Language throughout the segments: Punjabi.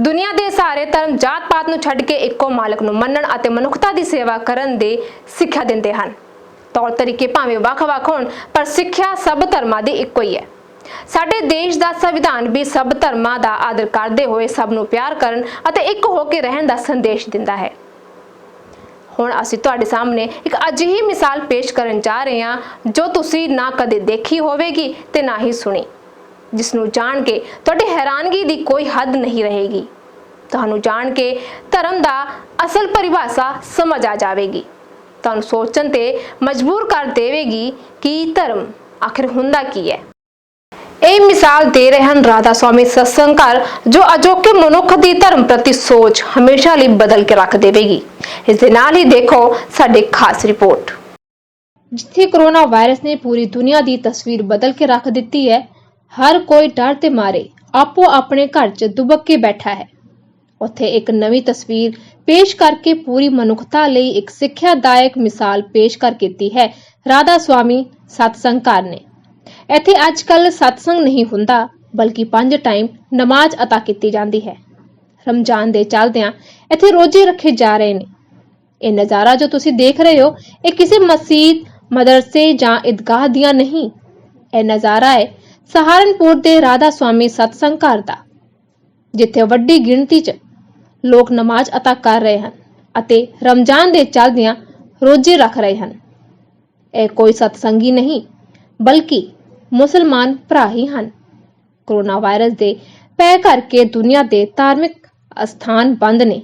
ਦੁਨੀਆ ਦੇ ਸਾਰੇ ਧਰਮ ਜਾਤ-ਪਾਤ ਨੂੰ ਛੱਡ ਕੇ ਇੱਕੋ ਮਾਲਕ ਨੂੰ ਮੰਨਣ ਅਤੇ ਮਨੁੱਖਤਾ ਦੀ ਸੇਵਾ ਕਰਨ ਦੇ ਸਿੱਖਿਆ ਦਿੰਦੇ ਹਨ। ਤੌਰ ਤਰੀਕੇ ਭਾਵੇਂ ਵੱਖ-ਵੱਖ ਹੋਣ, ਪਰ ਸਿੱਖਿਆ ਸਭ ਧਰਮਾਂ ਦੀ ਇੱਕੋ ਹੀ ਹੈ। ਸਾਡੇ ਦੇਸ਼ ਦਾ ਸੰਵਿਧਾਨ ਵੀ ਸਭ ਧਰਮਾਂ ਦਾ ਆਦਰ ਕਰਦੇ ਹੋਏ ਸਭ ਨੂੰ ਪਿਆਰ ਕਰਨ ਅਤੇ ਇੱਕ ਹੋ ਕੇ ਰਹਿਣ ਦਾ ਸੰਦੇਸ਼ ਦਿੰਦਾ ਹੈ। ਹੁਣ ਅਸੀਂ ਤੁਹਾਡੇ ਸਾਹਮਣੇ ਇੱਕ ਅਜਿਹੀ ਮਿਸਾਲ ਪੇਸ਼ ਕਰਨ ਜਾ ਰਹੇ ਹਾਂ, ਜੋ ਤੁਸੀਂ ਨਾ ਕਦੇ ਦੇਖੀ ਹੋਵੇਗੀ ਤੇ ਨਾ ਹੀ ਸੁਣੀ। ਜਿਸ ਨੂੰ ਜਾਣ ਕੇ ਤੁਹਾਡੀ ਹੈਰਾਨਗੀ ਦੀ ਕੋਈ ਹੱਦ ਨਹੀਂ ਰਹੇਗੀ। ਤੁਹਾਨੂੰ ਜਾਣ ਕੇ ਧਰਮ ਦਾ ਅਸਲ ਪਰਿਭਾਸ਼ਾ ਸਮਝ ਆ ਜਾਵੇਗੀ। ਤੁਹਾਨੂੰ ਸੋਚਣ ਤੇ ਮਜਬੂਰ ਕਰ ਦੇਵੇਗੀ ਕਿ ਧਰਮ ਆਖਿਰ ਹੁੰਦਾ ਕੀ ਹੈ। ਇਹ ਮਿਸਾਲ ਦੇ ਰਹੇ ਹਨ ਰਾਧਾ ਸਵਾਮੀ ਸਤਸੰਗ ਘਰ, ਜੋ ਅਜੋਕੇ ਮਨੁੱਖ ਦੀ ਧਰਮ ਪ੍ਰਤੀ ਸੋਚ ਹਮੇਸ਼ਾ ਲਈ ਬਦਲ ਕੇ ਰੱਖ ਦੇਵੇਗੀ। ਇਸ ਦੇ ਨਾਲ ਹੀ ਦੇਖੋ ਸਾਡੀ ਖਾਸ ਰਿਪੋਰਟ। ਜਿੱਥੇ ਕਰੋਨਾ ਵਾਇਰਸ ਨੇ ਪੂਰੀ ਦੁਨੀਆ ਦੀ ਤਸਵੀਰ ਬਦਲ ਕੇ ਰੱਖ ਦਿੱਤੀ ਹੈ ਹਰ ਕੋਈ ਡਰ ਤੇ ਮਾਰੇ, ਆਪੋ ਆਪਣੇ ਘਰ 'ਚ ਦੁਬਕ ਕੇ ਬੈਠਾ ਹੈ। ਉੱਥੇ ਇੱਕ ਨਵੀਂ ਤਸਵੀਰ ਪੇਸ਼ ਕਰਕੇ ਪੂਰੀ ਮਨੁੱਖਤਾ ਲਈ ਇੱਕ ਸਿੱਖਿਆਦਾਇਕ ਮਿਸਾਲ ਪੇਸ਼ ਕਰ ਕੀਤੀ ਹੈ। ਰਾਧਾ ਸਵਾਮੀ ਸਤਸੰਗ ਨੇ। ਇੱਥੇ ਅੱਜ ਕੱਲ ਸਤਸੰਗ ਨਹੀਂ ਹੁੰਦਾ, ਬਲਕਿ ਪੰਜ ਟਾਈਮ ਨਮਾਜ਼ ਅਤਾ ਕੀਤੀ ਜਾਂਦੀ ਹੈ। ਰਮਜ਼ਾਨ ਦੇ ਚੱਲਦਿਆਂ ਇੱਥੇ ਰੋਜ਼ੇ ਰੱਖੇ ਜਾ ਰਹੇ ਨੇ। ਇਹ ਨਜ਼ਾਰਾ ਜੋ ਤੁਸੀਂ ਦੇਖ ਰਹੇ ਹੋ, ਇਹ ਕਿਸੇ ਮਸਜਿਦ, ਮਦਰਸੇ ਜਾਂ ਇਦਗਾਹ ਦੀਆਂ ਨਹੀਂ। ਇਹ ਨਜ਼ਾਰਾ ਹੈ ਸਹਾਰਨਪੁਰ ਦੇ ਰਾਧਾ ਸਵਾਮੀ ਸਤਸੰਗ ਘਰ ਦਾ, ਜਿੱਥੇ ਵੱਡੀ ਗਿਣਤੀ 'ਚ ਲੋਕ ਨਮਾਜ਼ ਅਤਾ ਕਰ ਰਹੇ ਹਨ ਅਤੇ ਰਮਜ਼ਾਨ ਦੇ ਚੱਲਦਿਆਂ ਰੋਜ਼ੇ ਰੱਖ ਰਹੇ ਹਨ। ਇਹ ਕੋਈ ਸਤਸੰਗੀ ਨਹੀਂ, ਬਲਕਿ ਮੁਸਲਮਾਨ ਭਰਾ ਹੀ ਹਨ। ਕਰੋਨਾ ਵਾਇਰਸ ਦੇ ਪੈ ਕਰਕੇ ਦੁਨੀਆ ਦੇ ਧਾਰਮਿਕ ਅਸਥਾਨ ਬੰਦ ਨੇ।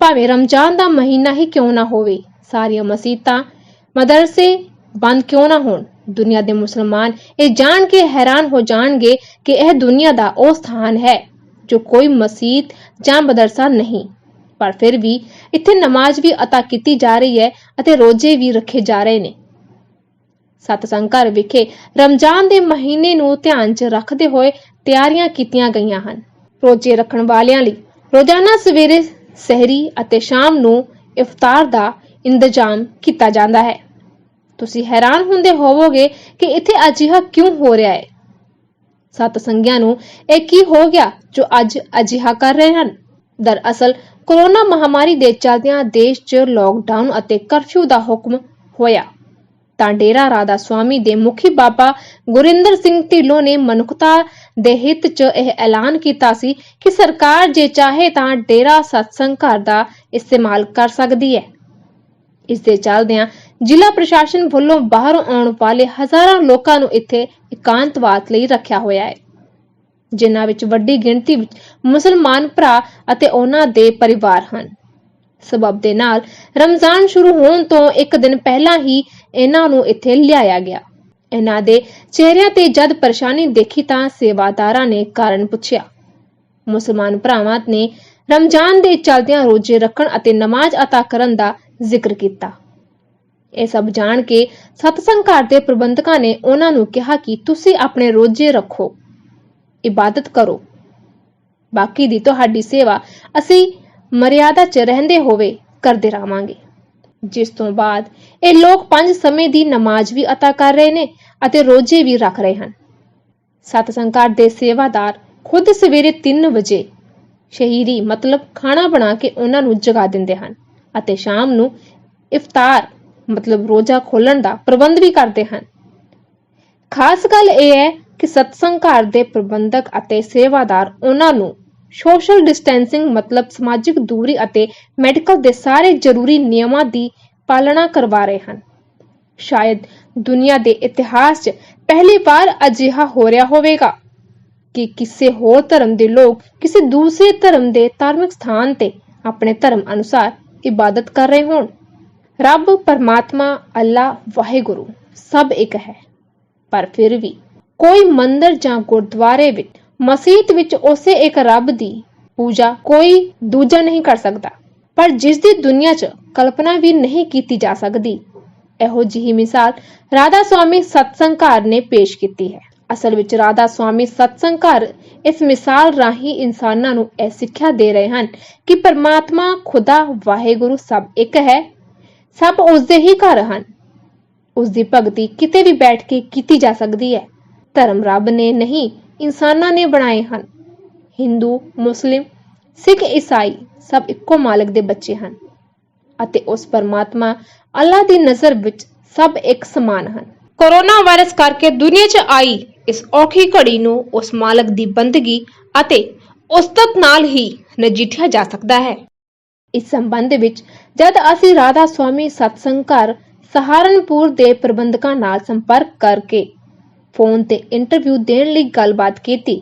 ਭਾਵੇਂ ਰਮਜ਼ਾਨ ਦਾ ਮਹੀਨਾ ਹੀ ਕਿਉਂ ਨਾ ਹੋਵੇ, ਸਾਰੀਆਂ ਮਸਜਿਦਾਂ ਮਦਰਸੇ ਬੰਦ ਕਿਉਂ ਨਾ ਹੋਣ। ਦੁਨੀਆ ਦੇ ਮੁਸਲਮਾਨ, ਇਹ ਜਾਣ ਕੇ ਹੈਰਾਨ ਹੋ ਜਾਣਗੇ ਕਿ ਇਹ ਦੁਨੀਆ ਦਾ ਉਹ ਸਥਾਨ ਹੈ ਜੋ ਕੋਈ ਮਸਜਿਦ ਜਾਂ ਮਦਰਸਾ ਨਹੀਂ। ਪਰ ਫਿਰ ਵੀ ਇੱਥੇ ਨਮਾਜ਼ ਵੀ ਅਤਾ ਕੀਤੀ ਜਾ ਰਹੀ ਹੈ ਅਤੇ ਰੋਜ਼ੇ ਵੀ ਰੱਖੇ ਜਾ ਰਹੇ ਨੇ। ਸਤਸੰਗ ਘਰ ਵਿਖੇ ਰਮਜ਼ਾਨ ਦੇ ਮਹੀਨੇ ਨੂੰ ਧਿਆਨ 'ਚ ਰੱਖਦੇ ਹੋਏ ਤਿਆਰੀਆਂ ਕੀਤੀਆਂ ਗਈਆਂ ਹਨ। ਰੋਜ਼ੇ ਰੱਖਣ ਵਾਲਿਆਂ ਲਈ ਰੋਜ਼ਾਨਾ ਸਵੇਰੇ ਸਹਿਰੀ ਅਤੇ ਸ਼ਾਮ ਨੂੰ ਇਫਤਾਰ ਦਾ ਇੰਤਜ਼ਾਮ ਕੀਤਾ ਜਾਂਦਾ ਹੈ। ਤੁਸੀਂ ਹੈਰਾਨ ਹੁੰਦੇ ਹੋਵੋਗੇ ਕਿ ਇੱਥੇ ਅਜਿਹਾ ਕਿਉਂ ਹੋ ਰਿਹਾ ਹੈ? ਸਤਸੰਗੀਆਂ ਨੂੰ ਇਹ ਕੀ ਹੋ ਗਿਆ ਜੋ ਅੱਜ ਅਜਿਹਾ ਕਰ ਰਹੇ ਹਨ? ਦਰਅਸਲ, ਕੋਰੋਨਾ ਮਹਾਮਾਰੀ ਦੇ ਚੱਲਦਿਆਂ ਦੇਸ਼ 'ਚ ਲੋਕਡਾਊਨ ਅਤੇ ਕਰਫਿਊ ਦਾ ਹੁਕਮ ਹੋਇਆ। ਤਾਂ ਡੇਰਾ ਰਾਧਾ ਸਵਾਮੀ ਦੇ ਮੁਖੀ ਬਾਬਾ ਗੁਰਿੰਦਰ ਸਿੰਘ ਢਿੱਲੋਂ ਨੇ ਮਨੁੱਖਤਾ ਦੇ ਹਿੱਤ 'ਚ ਇਹ ਐਲਾਨ ਕੀਤਾ ਸੀ ਕਿ ਸਰਕਾਰ ਜੇ ਚਾਹੇ ਤਾਂ ਡੇਰਾ ਸਤਸੰਗ ਘਰ ਦਾ ਇਸਤੇਮਾਲ ਕਰ ਸਕਦੀ ਹੈ। ਇਸ ਦੇ ਚੱਲਦਿਆਂ ਜ਼ਿਲ੍ਹਾ ਪ੍ਰਸ਼ਾਸਨ ਵੱਲੋਂ ਬਾਹਰੋਂ ਆਉਣ ਵਾਲੇ ਹਜ਼ਾਰਾਂ ਲੋਕਾਂ ਨੂੰ ਇੱਥੇ ਇਕਾਂਤਵਾਸ ਲਈ ਰੱਖਿਆ ਹੋਇਆ ਹੈ। ਜਿਨ੍ਹਾਂ ਵਿੱਚ ਵੱਡੀ ਗਿਣਤੀ ਵਿੱਚ ਮੁਸਲਮਾਨ ਭਰਾ ਅਤੇ ਉਹਨਾਂ ਦੇ ਪਰਿਵਾਰ ਹਨ। ਸਬਬ ਦੇ ਨਾਲ ਰਮਜ਼ਾਨ ਸ਼ੁਰੂ ਹੋਣ ਤੋਂ ਇੱਕ ਦਿਨ ਪਹਿਲਾਂ ਹੀ ਇਹਨਾਂ ਨੂੰ ਇੱਥੇ ਲਿਆਇਆ ਗਿਆ। ਇਹਨਾਂ ਦੇ ਚਿਹਰਿਆਂ ਤੇ ਜਦ ਪਰੇਸ਼ਾਨੀ ਦੇਖੀ ਤਾਂ ਸੇਵਾਦਾਰਾਂ ਨੇ ਕਾਰਨ ਪੁੱਛਿਆ। ਮੁਸਲਮਾਨ ਭਰਾਵਾਂ ਨੇ ਰਮਜ਼ਾਨ ਦੇ ਚਲਦਿਆਂ ਰੋਜ਼ੇ ਰੱਖਣ ਅਤੇ ਨਮਾਜ਼ ਅਤਾ ਕਰਨ ਦਾ ਜ਼ਿਕਰ ਕੀਤਾ। ਇਹ ਸਭ ਜਾਣ ਕੇ ਸਤਸੰਗ ਘਰ ਦੇ ਪ੍ਰਬੰਧਕਾਂ ਨੇ ਉਹਨਾਂ ਨੂੰ ਕਿਹਾ ਕਿ ਤੁਸੀਂ ਆਪਣੇ ਰੋਜ਼ੇ ਰੱਖੋ, ਇਬਾਦਤ ਕਰੋ। ਬਾਕੀ ਦੀ ਤੁਹਾਡੀ ਸੇਵਾ ਅਸੀਂ ਮਰਿਆਦਾ 'ਚ ਰਹਿੰਦੇ ਹੋਵੇ ਕਰਦੇ ਰਾਵਾਂਗੇ ਜਿਸ ਤੋਂ ਬਾਅਦ ਇਹ ਲੋਕ ਪੰਜ ਸਮੇਂ ਦੀ ਨਮਾਜ਼ ਵੀ ਅਤਾ ਕਰ ਰਹੇ ਨੇ ਅਤੇ ਰੋਜ਼ੇ ਵੀ ਰੱਖ ਰਹੇ ਹਨ। ਸਤਸੰਗ ਘਰ ਦੇ ਸੇਵਾਦਾਰ ਖੁਦ ਸਵੇਰੇ 3 ਵਜੇ ਸ਼ਹੀਰੀ ਮਤਲਬ ਖਾਣਾ ਬਣਾ ਕੇ ਉਹਨਾਂ ਨੂੰ ਜਗਾ ਦਿੰਦੇ ਹਨ ਅਤੇ ਸ਼ਾਮ ਨੂੰ ਇਫਤਾਰ ਮਤਲਬ ਰੋਜ਼ਾ ਖੋਲਣ ਦਾ ਪ੍ਰਬੰਧ ਵੀ ਕਰਦੇ ਹਨ। ਖਾਸ ਗੱਲ ਇਹ ਹੈ ਕਿ ਸਤਸੰਗ ਘਰ ਦੇ ਪ੍ਰਬੰਧਕ ਅਤੇ ਸੇਵਾਦਾਰ ਉਹਨਾਂ ਨੂੰ ਸੋਸ਼ਲ ਡਿਸਟੈਂਸਿੰਗ ਮਤਲਬ ਸਮਾਜਿਕ ਦੂਰੀ ਅਤੇ ਮੈਡੀਕਲ ਦੇ ਸਾਰੇ ਜ਼ਰੂਰੀ ਨਿਯਮਾਂ ਦੀ ਪਾਲਣਾ ਕਰਵਾ ਰਹੇ ਹਨ। ਸ਼ਾਇਦ ਦੁਨੀਆ ਦੇ ਇਤਿਹਾਸ 'ਚ ਪਹਿਲੀ ਵਾਰ ਅਜਿਹਾ ਹੋ ਰਿਹਾ ਹੋਵੇਗਾ ਕਿ ਕਿਸੇ ਹੋਰ ਧਰਮ ਦੇ ਲੋਕ ਕਿਸੇ ਦੂਸਰੇ ਧਰਮ ਦੇ ਧਾਰਮਿਕ ਸਥਾਨ ਤੇ ਆਪਣੇ ਧਰਮ ਅਨੁਸਾਰ ਇਬਾਦਤ ਕਰ ਰਹੇ ਹੋਣ। ਰੱਬ, ਪਰਮਾਤਮਾ, ਅੱਲਾ, ਵਾਹਿਗੁਰੂ, ਸਭ ਇੱਕ ਹੈ। ਪਰ ਫਿਰ ਵੀ ਕੋਈ ਮੰਦਰ ਜਾਂ ਗੁਰਦੁਆਰੇ ਵਿੱਚ ਮਸਜਿਦ ਵਿੱਚ ਉਸੇ ਇੱਕ ਰੱਬ ਦੀ ਪੂਜਾ ਕੋਈ ਦੂਜਾ ਨਹੀਂ ਕਰ ਸਕਦਾ। ਪਰ ਜਿਸ ਦੀ ਦੁਨੀਆ 'ਚ ਕਲਪਨਾ ਵੀ ਨਹੀਂ ਕੀਤੀ ਜਾ ਸਕਦੀ, ਇਹੋ ਜਿਹੀ ਮਿਸਾਲ ਰਾਧਾ ਸਵਾਮੀ ਸਤਸੰਗ ਘਰ ਨੇ ਪੇਸ਼ ਕੀਤੀ ਹੈ। ਅਸਲ ਵਿੱਚ ਰਾਧਾ ਸਵਾਮੀ ਸਤਸੰਗ ਘਰ ਇਸ ਮਿਸਾਲ ਰਾਹੀਂ ਇਨਸਾਨਾਂ ਨੂੰ ਇਹ ਸਿੱਖਿਆ ਦੇ ਰਹੇ ਹਨ ਕਿ ਪਰਮਾਤਮਾ, ਖੁਦਾ, ਵਾਹਿਗੁਰੂ ਸਭ ਇੱਕ ਹੈ। ਸਭ ਉਸ ਦੇ ਹੀ ਘਰ ਹਨ। ਉਸ ਭਗਤੀ ਕਿਤੇ ਵੀ ਬੈਠ ਕੇ ਕੀਤੀ ਜਾ ਸਕਦੀ ਹੈ। ਧਰਮ ਰੱਬ ਨੇ ਨਹੀਂ, ਇਨਸਾਨਾਂ ਨੇ ਬਣਾਏ ਹਨ। ਹਿੰਦੂ, ਮੁਸਲਿਮ, ਸਿੱਖ, ਈਸਾਈ ਸਭ ਇੱਕੋ ਮਾਲਕ ਦੇ ਬੱਚੇ ਹਨ ਅਤੇ ਉਸ ਪਰਮਾਤਮਾ ਅੱਲਾ ਦੀ ਨਜ਼ਰ ਵਿੱਚ ਸਭ ਇੱਕ ਸਮਾਨ ਹਨ। ਕੋਰੋਨਾ ਵਾਇਰਸ ਕਰਕੇ ਦੁਨੀਆ 'ਚ ਆਈ ਇਸ ਔਖੀ ਘੜੀ ਨੂੰ ਉਸ ਮਾਲਕ ਦੀ ਬੰਦਗੀ ਅਤੇ ਉਸਤਤ ਨਾਲ ਹੀ ਨਜਿੱਠਿਆ ਜਾ ਸਕਦਾ ਹੈ। ਇਸ ਸੰਬੰਧ ਵਿੱਚ ਜਦ ਅਸੀਂ ਰਾਧਾ ਸੁਆਮੀ ਸਤਸੰਗ ਘਰ ਸਹਾਰਨਪੁਰ ਦੇ ਪ੍ਰਬੰਧਕਾਂ ਨਾਲ ਸੰਪਰਕ ਕਰਕੇ ਫੋਨ ਤੇ ਇੰਟਰਵਿਊ ਦੇਣ ਲਈ ਗੱਲਬਾਤ ਕੀਤੀ,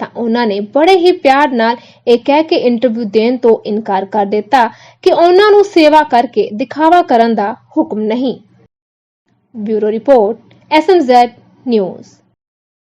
ਤਾਂ ਉਹਨਾਂ ਨੇ ਬੜੇ ਹੀ ਪਿਆਰ ਨਾਲ ਇਹ ਕਹਿ ਕੇ ਇੰਟਰਵਿਊ ਦੇਣ ਤੋਂ ਇਨਕਾਰ ਕਰ ਦਿੱਤਾ ਕਿ ਉਹਨਾਂ ਨੂੰ ਸੇਵਾ ਕਰਕੇ ਦਿਖਾਵਾ ਕਰਨ ਦਾ ਹੁਕਮ ਨਹੀਂ। Bureau report SMZ news.